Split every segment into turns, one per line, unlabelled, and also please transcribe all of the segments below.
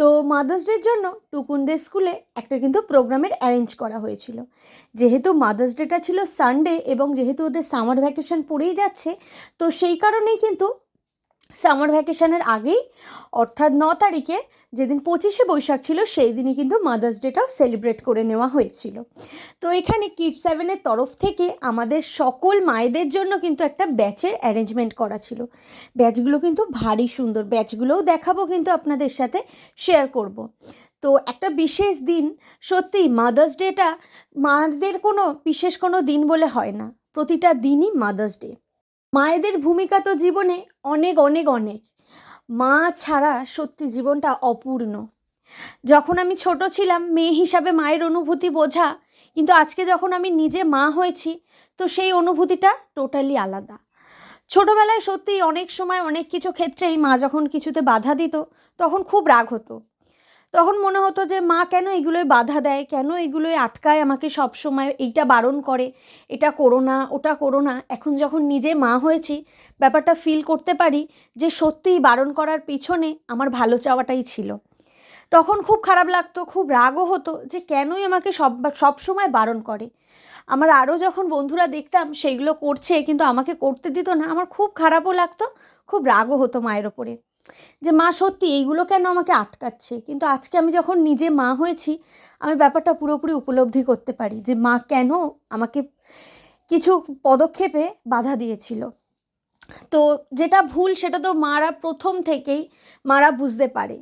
তো মাদার্স ডের জন্য টুকুনদের স্কুলে একটা কিন্তু প্রোগ্রামের অ্যারেঞ্জ করা হয়েছিল। যেহেতু মাদার্স ডেটা ছিল সানডে এবং যেহেতু ওদের সামার ভ্যাকেশন পড়েই যাচ্ছে, তো সেই কারণেই কিন্তু সামার ভ্যাকেশনের আগেই, অর্থাৎ ন তারিখে, যেদিন পঁচিশে বৈশাখ ছিল, সেই দিনই কিন্তু মাদার্স ডেটাও সেলিব্রেট করে নেওয়া হয়েছিল। তো এখানে কিড সেভেনের তরফ থেকে আমাদের সকল মায়েদের জন্য কিন্তু একটা ব্যাচের অ্যারেঞ্জমেন্ট করা ছিল। ব্যাচগুলো কিন্তু ভারী সুন্দর। ব্যাচগুলোও দেখাবো কিন্তু আপনাদের সাথে শেয়ার করব। তো একটা বিশেষ দিন, সত্যিই মাদার্স ডেটা মাদের কোনো বিশেষ কোনো দিন বলে হয় না। প্রতিটা দিনই মাদার্স ডে মায়েদের ভূমিকা তো জীবনে অনেক অনেক অনেক। মা ছাড়া সত্যি জীবনটা অপূর্ণ। যখন আমি ছোট ছিলাম, মেয়ে হিসাবে মায়ের অনুভূতি বোঝা, কিন্তু আজকে যখন আমি নিজে মা হয়েছি, তো সেই অনুভূতিটা টোটালি আলাদা। ছোটোবেলায় সত্যিই অনেক সময় অনেক কিছু ক্ষেত্রেই মা যখন কিছুতে বাধা দিত, তখন খুব রাগ হতো। তখন মনে হতো যে, মা কেন এগুলোয় বাধা দেয়? কেন এগুলোয় আটকায় আমাকে সব সময় এইটা বারণ করে। এটা করো না, ওটা করো না। এখন যখন নিজে মা হয়েছি, ব্যাপারটা ফিল করতে পারি যে, সত্যিই বারণ করার পিছনে আমার ভালো চাওয়াটাই ছিল। তখন খুব খারাপ লাগতো, খুব রাগও হতো যে, কেনই আমাকে সব সব সময় বারণ করে? আমার আরও যখন বন্ধুরা দেখতাম, সেইগুলো করছে, কিন্তু আমাকে করতে দিত না। আমার খুব খারাপও লাগতো, খুব রাগও হতো মায়ের ওপরে। যে, মা, সত্যি এইগুলো কেন আমাকে আটকাচ্ছে? কিন্তু আজকে আমি যখন নিজে মা হয়েছি, আমি ব্যাপারটা পুরোপুরি উপলব্ধি করতে পারি যে, মা কেন আমাকে কিছু পদক্ষেপে বাধা দিয়েছিল। তো যেটা ভুল সেটা তো মারা প্রথম থেকেই মারা বুঝতে পারে।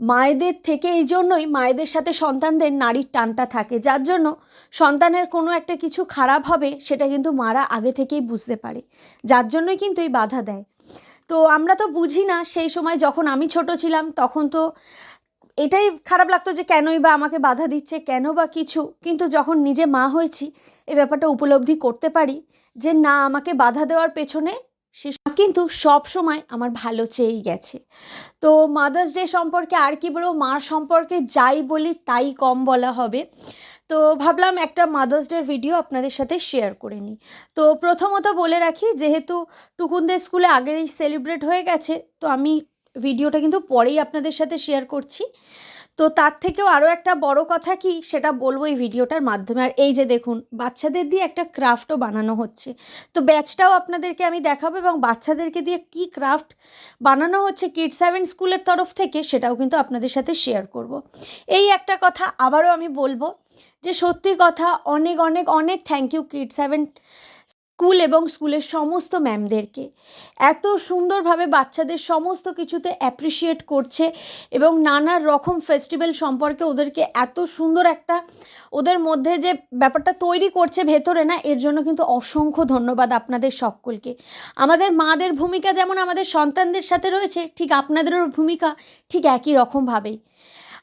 মায়েদের থেকে এই জন্যই মায়েদের সাথে সন্তানদের নারীর টানটা থাকে। যার জন্য সন্তানের কোনো একটা কিছু খারাপ হবে সেটা কিন্তু মারা আগে থেকেই বুঝতে পারে। যার জন্যই কিন্তু এই বাধা দেয়। তো আমরা তো বুঝি না সেই সময় যখন আমি ছোট ছিলাম, তখন তো এটাই খারাপ লাগতো যে কেনই বা আমাকে বাধা দিচ্ছে, কেন বা কিছু। কিন্তু যখন নিজে মা হয়েছি এই ব্যাপারটা উপলব্ধি করতে পারি যে না, আমাকে বাধা দেওয়ার পেছনে সে কিন্তু সব সময় আমার ভালো চেয়েই গেছে। তো মাদার্স ডে সম্পর্কে আর কি বলব, মার সম্পর্কে যাই বলি তাই কম বলা হবে। তো ভাবলাম একটা মাদার্স ডের ভিডিও আপনাদের সাথে শেয়ার করে নিই। তো প্রথমত বলে রাখি, যেহেতু টুকুনদের স্কুলে আগেই সেলিব্রেট হয়ে গেছে, তো আমি ভিডিওটা কিন্তু পরেই আপনাদের সাথে শেয়ার করছি। তো তার থেকেও আরও একটা বড় কথা কি, সেটা বলব এই ভিডিওটার মাধ্যমে। আর এই যে দেখুন, বাচ্চাদের দিয়ে একটা ক্রাফটও বানানো হচ্ছে। তো ব্যাচটাও আপনাদেরকে আমি দেখাবো এবং বাচ্চাদেরকে দিয়ে কি ক্রাফট বানানো হচ্ছে কিড সেভেন স্কুলের তরফ থেকে, সেটাও কিন্তু আপনাদের সাথে শেয়ার করব। এই একটা কথা আবারও আমি বলব যে সত্যি কথা অনেক অনেক অনেক thank you kid seven school এবং স্কুলের সমস্ত ম্যামদেরকে এত সুন্দরভাবে বাচ্চাদের সমস্ত কিছুতে অ্যাপ্রিসিয়েট করছে এবং নানা রকম ফেস্টিভ্যাল সম্পর্কে ওদেরকে এত সুন্দর একটা ওদের মধ্যে যে ব্যাপারটা তৈরি করছে ভেতরে না, এর জন্য কিন্তু অসংখ্য ধন্যবাদ আপনাদের সকলকে। আমাদের মাদের ভূমিকা যেমন আমাদের সন্তানদের সাথে রয়েছে, ঠিক আপনাদেরও ভূমিকা ঠিক একই রকমভাবেই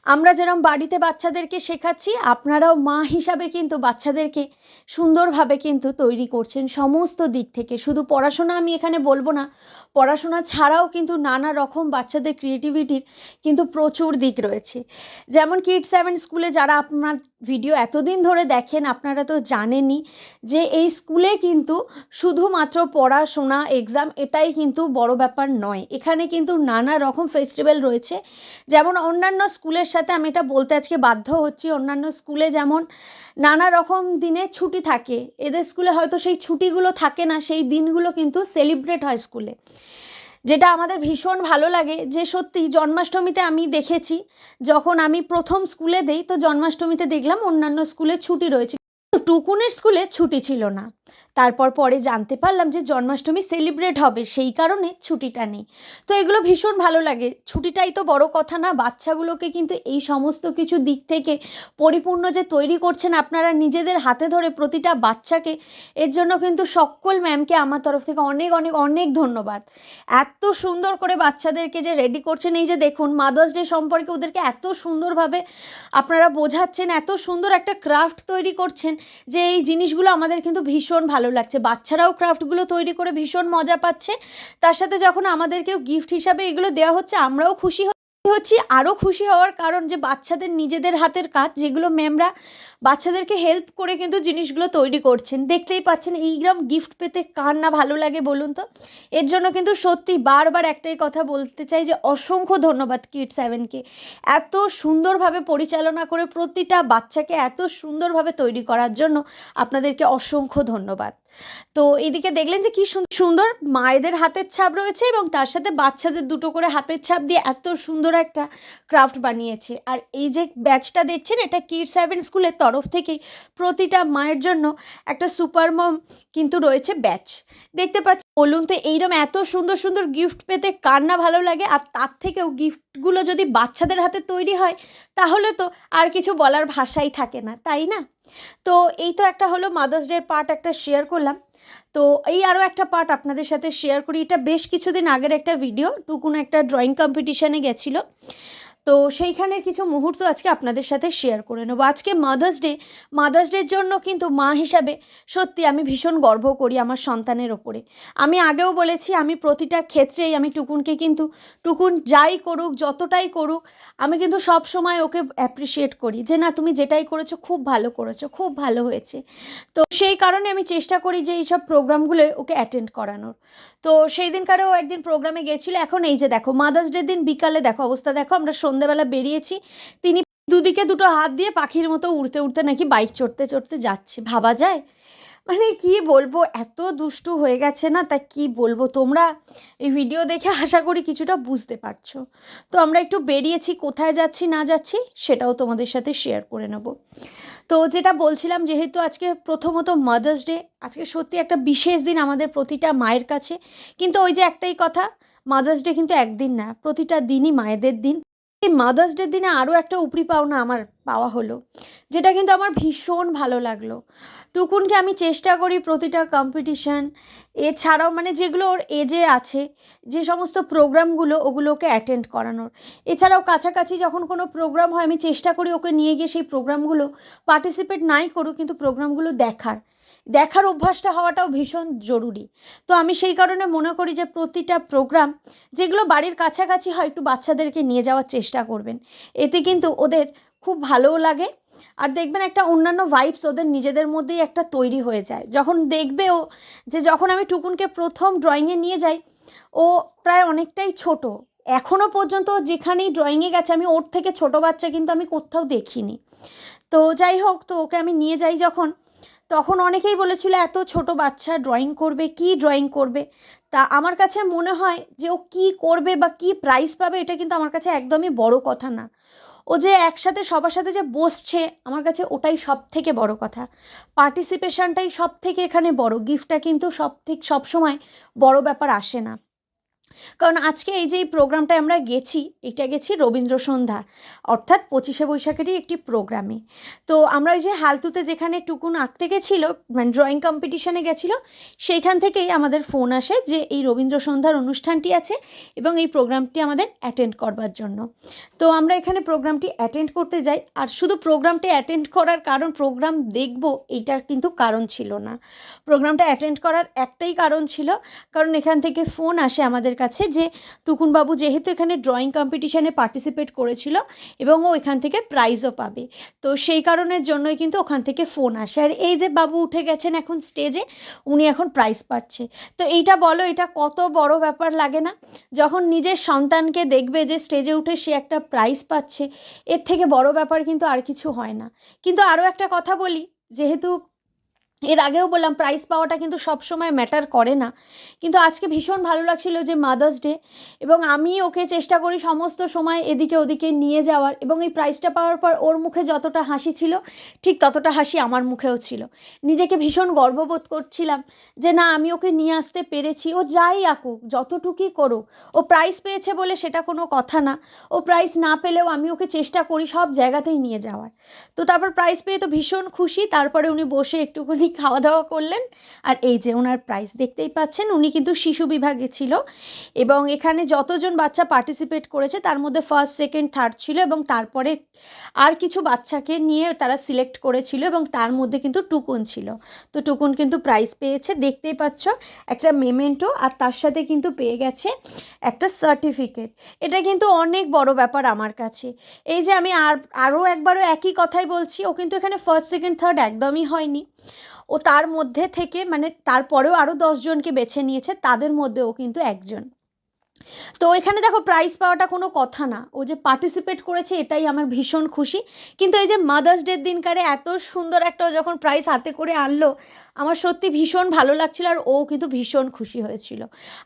আমরা যেরকম বাড়িতে বাচ্চাদেরকে শেখাচ্ছি, আপনারাও মা হিসাবে কিন্তু বাচ্চাদেরকে সুন্দরভাবে কিন্তু তৈরি করছেন সমস্ত দিক থেকে। শুধু পড়াশোনা আমি এখানে বলব না, পড়াশোনা ছাড়াও কিন্তু নানা রকম বাচ্চাদের ক্রিয়েটিভিটির কিন্তু প্রচুর দিক রয়েছে। যেমন কিড সেভেন স্কুলে যারা আপনার ভিডিও এতদিন ধরে দেখেন, আপনারা তো জানেনই যে এই স্কুলে কিন্তু শুধুমাত্র পড়াশোনা এক্সাম এটাই কিন্তু বড় ব্যাপার নয়। এখানে কিন্তু নানা রকম ফেস্টিভ্যাল রয়েছে। যেমন অন্যান্য স্কুলের সাথে আমি এটা বলতে আজকে বাধ্য হচ্ছি অন্যান্য স্কুলে যেমন নানা রকম দিনে ছুটি থাকে। এদের স্কুলে হয়তো সেই ছুটিগুলো থাকে না, সেই দিনগুলো কিন্তু সেলিব্রেট হয় স্কুলে। যেটা আমাদের ভীষণ ভালো লাগে যে সত্যি জন্মাষ্টমীতে আমি দেখেছি, যখন আমি প্রথম স্কুলে দেই তো জন্মাষ্টমীতে দেখলাম অন্যান্য স্কুলে ছুটি রয়েছে। টুকুনের স্কুলে ছুটি ছিল না। তারপর পরে জানতে পারলাম যে জন্মাষ্টমী সেলিব্রেট হবে, সেই কারণে ছুটিটা নেই। তো এগুলো ভীষণ ভালো লাগে। ছুটিটাই তো বড় কথা না, বাচ্চাগুলোকে কিন্তু এই সমস্ত কিছু দিক থেকে পরিপূর্ণ যে তৈরি করছেন আপনারা নিজেদের হাতে ধরে প্রতিটা বাচ্চাকে, এর জন্য কিন্তু সকল ম্যামকে আমার তরফ থেকে অনেক অনেক অনেক ধন্যবাদ। এত সুন্দর করে বাচ্চাদেরকে যে রেডি করছেন, এই যে দেখুন মাদার্স ডে সম্পর্কে ওদেরকে এত সুন্দরভাবে আপনারা বোঝাচ্ছেন, এত সুন্দর একটা ক্রাফট তৈরি করছেন যে এই জিনিসগুলো আমাদের কিন্তু ভীষণ ভালো লাগছে। বাচ্চারাও ক্রাফটগুলো তৈরি করে ভীষণ মজা পাচ্ছে। তার সাথে যখন আমাদেরকেও গিফট হিসাবে এগুলো দেওয়া হচ্ছে, আমরাও খুশি হচ্ছি আরও খুশি হওয়ার কারণ যে বাচ্চাদের নিজেদের হাতের কাজ, যেগুলো ম্যামরা বাচ্চাদেরকে হেল্প করে কিন্তু জিনিসগুলো তৈরি করছেন। দেখতেই পাচ্ছেন, এইরকম গিফট পেতে কার না ভালো লাগে বলুন তো? এর জন্য কিন্তু সত্যি বারবার একটাই কথা বলতে চাই যে অসংখ্য ধন্যবাদ কিড সেভেনকে এত সুন্দরভাবে পরিচালনা করে প্রতিটা বাচ্চাকে এত সুন্দরভাবে তৈরি করার জন্য আপনাদেরকে অসংখ্য ধন্যবাদ। তো এদিকে দেখলেন যে কি সুন্দর মায়েদের হাতের ছাপ রয়েছে এবং তার সাথে বাচ্চাদের দুটো করে হাতের ছাপ দিয়ে এত সুন্দর একটা ক্রাফট বানিয়েছে। আর এই যে ব্যাচটা দেখছেন, এটা কিড সেভেন স্কুলের তরফ থেকেই প্রতিটা মায়ের জন্য একটা সুপার মম কিন্তু রয়েছে ব্যাচ দেখতে পাচ্ছি, বলুন তো এইরকম এত সুন্দর সুন্দর গিফট পেতে কার না ভালো লাগে? আর তার থেকেও গিফটগুলো যদি বাচ্চাদের হাতে তৈরি হয়, তাহলে তো আর কিছু বলার ভাষাই থাকে না, তাই না? তো এই তো একটা হলো মাদার্স ডের পার্ট একটা শেয়ার করলাম। তো এই আরও একটা পার্ট আপনাদের সাথে শেয়ার করি। এটা বেশ কিছুদিন আগের একটা ভিডিও টুকুন একটা ড্রয়িং কম্পিটিশানে গেছিল। তো সেইখানের কিছু মুহূর্ত আজকে আপনাদের সাথে শেয়ার করে নেব। আজকে মাদার্স ডে মাদার্স ডের জন্য কিন্তু মা হিসাবে সত্যি আমি ভীষণ গর্ব করি আমার সন্তানের ওপরে। আমি আগেও বলেছি, আমি প্রতিটা ক্ষেত্রেই আমি টুকুনকে কিন্তু, টুকুন যাই করুক, যতটাই করুক, আমি কিন্তু সব সময় ওকে অ্যাপ্রিসিয়েট করি যে, না, তুমি যেটাই করেছ খুব ভালো করেছ, খুব ভালো হয়েছে। তো সেই কারণে আমি চেষ্টা করি যে, এইসব প্রোগ্রামগুলো ওকে অ্যাটেন্ড করানোর। তো সেই দিনকারেও একদিন প্রোগ্রামে গেছিল, এখন এই যে দেখো মাদার্স ডে দিন বিকালে দেখো, অবস্থা দেখো, আমরা সন্ধেবেলা বেরিয়েছি, তিনি দুদিকে দুটো হাত দিয়ে পাখির মতো উড়তে উড়তে নাকি বাইক চড়তে চড়তে যাচ্ছে, ভাবা যায়? মানে কি বলব, এত দুষ্টু হয়ে গেছে না, তা কি বলব? তোমরা এই ভিডিও দেখে আশা করি কিছুটা বুঝতে পারছ। তো আমরা একটু বেরিয়েছি, কোথায় যাচ্ছি, না যাচ্ছি, সেটাও তোমাদের সাথে শেয়ার করে নেব। তো যেটা বলছিলাম, যেহেতু আজকে প্রথমত মাদার্স ডে আজকে সত্যি একটা বিশেষ দিন আমাদের প্রতিটা মায়ের কাছে। কিন্তু ওই যে একটাই কথা মাদার্স ডে কিন্তু একদিন না, প্রতিটা দিনই মায়েদের দিন। এই মাদার্স ডের দিনে আরও একটা উপরি পাওনা আমার পাওয়া হলো, যেটা কিন্তু আমার ভীষণ ভালো লাগল। টুকুনকে আমি চেষ্টা করি প্রতিটা কম্পিটিশান এছাড়াও মানে যেগুলো ওর এজে আছে, যে সমস্ত প্রোগ্রামগুলো ওগুলোকে অ্যাটেন্ড করানোর। এছাড়াও কাছাকাছি যখন কোনো প্রোগ্রাম হয়, আমি চেষ্টা করি ওকে নিয়ে গিয়ে সেই প্রোগ্রামগুলো পার্টিসিপেট নাই করুক, কিন্তু প্রোগ্রামগুলো দেখার। দেখার অভ্যাসটা হওয়াটাও ভীষণ জরুরি। তো আমি সেই কারণে মনে করি যে প্রতিটা প্রোগ্রাম যেগুলো বাড়ির কাছাকাছি হয়, একটু বাচ্চাদেরকে নিয়ে যাওয়ার চেষ্টা করবেন। এতে কিন্তু ওদের খুব ভালোও লাগে। আর দেখবেন একটা অন্যান্য ভাইবস ওদের নিজেদের মধ্যেই একটা তৈরি হয়ে যায়। যখন দেখবে ও যে যখন আমি টুকুনকে প্রথম ড্রয়িংয়ে নিয়ে যাই, ও প্রায় অনেকটাই ছোট। এখনও পর্যন্ত যেখানেই ড্রয়িংয়ে গেছে, আমি ওর থেকে ছোট বাচ্চা কিন্তু আমি কোথাও দেখিনি। তো যাই হোক, তো ওকে আমি নিয়ে যাই যখন। তখন অনেকেই বলেছিল, এত ছোট বাচ্চা ড্রয়িং করবে, কি ড্রয়িং করবে? তা আমার কাছে মনে হয় যে, ও কী করবে বা কী প্রাইজ পাবে এটা কিন্তু আমার কাছে একদমই বড় কথা না। ও যে একসাথে সবার সাথে যে বসছে, আমার কাছে ওটাই সব থেকে বড় কথা। পার্টিসিপেশনটাই সব থেকে এখানে বড়। গিফটটা কিন্তু সব থেকে সবসময় বড় ব্যাপার আসে না। কারণ আজকে এই যে এই প্রোগ্রামটায় আমরা গেছি, এটা গেছি রবীন্দ্র সন্ধ্যা, অর্থাৎ পঁচিশে বৈশাখেরই একটি প্রোগ্রামে। তো আমরা ওই যে হালতুতে যেখানে টুকুন আঁকতে গেছিল মানে ড্রয়িং কম্পিটিশানে গেছিল, সেইখান থেকেই আমাদের ফোন আসে যে এই রবীন্দ্র সন্ধ্যার অনুষ্ঠানটি আছে এবং এই প্রোগ্রামটি আমাদের অ্যাটেন্ড করবার জন্য। তো আমরা এখানে প্রোগ্রামটি অ্যাটেন্ড করতে যাই, আর শুধু প্রোগ্রামটি অ্যাটেন্ড করার কারণ, প্রোগ্রাম দেখব, এইটার কিন্তু কারণ ছিল না। প্রোগ্রামটা অ্যাটেন্ড করার একটাই কারণ ছিল, কারণ এখান থেকে ফোন আসে আমাদের কাছে কাছে যে টুকুনবাবু যেহেতু এখানে ড্রয়িং কম্পিটিশানে পার্টিসিপেট করেছিল এবং ও এখান থেকে প্রাইজও পাবে। তো সেই কারণের জন্যই কিন্তু ওখান থেকে ফোন আসে। আর এই যে বাবু উঠে গেছেন এখন স্টেজে উনি এখন প্রাইজ পাচ্ছে। তো এইটা বলো, এটা কত বড় ব্যাপার লাগে না? যখন নিজের সন্তানকে দেখবে যে স্টেজে উঠে সে একটা প্রাইজ পাচ্ছে, এর থেকে বড় ব্যাপার কিন্তু আর কিছু হয় না। কিন্তু আরও একটা কথা বলি, যেহেতু এর আগেও বললাম প্রাইজ পাওয়াটা কিন্তু সব সময় ম্যাটার করে না। কিন্তু আজকে ভীষণ ভালো লাগছিল যে মাদার্স ডে এবং আমি ওকে চেষ্টা করি সমস্ত সময় এদিকে ওদিকে নিয়ে যাওয়ার এবং এই প্রাইজটা পাওয়ার পর ওর মুখে যতটা হাসি ছিল, ঠিক ততটা হাসি আমার মুখেও ছিল। নিজেকে ভীষণ গর্ববোধ করছিলাম যে না, আমি ওকে নিয়ে আসতে পেরেছি। ও যাই আঁকুক যতটুকুই করুক, ও প্রাইজ পেয়েছে বলে সেটা কোনো কথা না। ও প্রাইজ না পেলেও আমি ওকে চেষ্টা করি সব জায়গাতেই নিয়ে যাওয়ার। তো তারপর প্রাইজ পেয়ে তো ভীষণ খুশি, তারপরে উনি বসে একটুখানি খাওয়া দাওয়া করলেন। আর এই যে ওনার প্রাইজ দেখতেই পাচ্ছেন, উনি কিন্তু শিশু বিভাগে ছিল। এবং এখানে যতজন বাচ্চা পার্টিসিপেট করেছে, তার মধ্যে ফার্স্ট সেকেন্ড থার্ড ছিল এবং তারপরে আর কিছু বাচ্চাকে নিয়ে তারা সিলেক্ট করেছিল এবং তার মধ্যে কিন্তু টুকুন ছিল। তো টুকুন কিন্তু প্রাইজ পেয়েছে, দেখতেই পাচ্ছ, একটা মেমেন্টো আর তার সাথে কিন্তু পেয়ে গেছে একটা সার্টিফিকেট এটা কিন্তু অনেক বড় ব্যাপার আমার কাছে। এই যে আমি আর, আরও একবারও একই কথাই বলছি, ও কিন্তু এখানে ফার্স্ট সেকেন্ড থার্ড একদমই হয়নি। ও তার মধ্যে থেকে মানে তারপরেও আরও দশজনকে বেছে নিয়েছে, তাদের মধ্যে ও কিন্তু একজন। তো এখানে দেখো প্রাইজ পাওয়াটা কোনো কথা না। ও যে পার্টিসিপেট করেছে এটাই আমার ভীষণ খুশি। কিন্তু এই যে মাদার্স ডের দিনকারে এত সুন্দর একটা যখন প্রাইজ হাতে করে আনলো, আমার সত্যি ভীষণ ভালো লাগছিল আর ও কিন্তু ভীষণ খুশি হয়েছিল।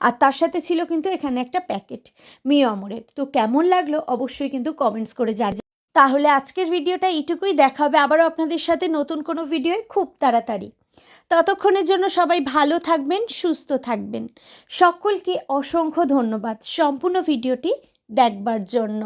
আর তার সাথে ছিল কিন্তু এখানে একটা প্যাকেট মিও আমরের তো কেমন লাগল অবশ্যই কিন্তু কমেন্টস করে যা তাহলে আজকের ভিডিওটা এইটুকুই। দেখা হবে আবারও আপনাদের সাথে নতুন কোনো ভিডিওয় খুব তাড়াতাড়ি। ততক্ষণের জন্য সবাই ভালো থাকবেন, সুস্থ থাকবেন। সকলকে অসংখ্য ধন্যবাদ। সম্পূর্ণ ভিডিওটি দেখবার জন্য।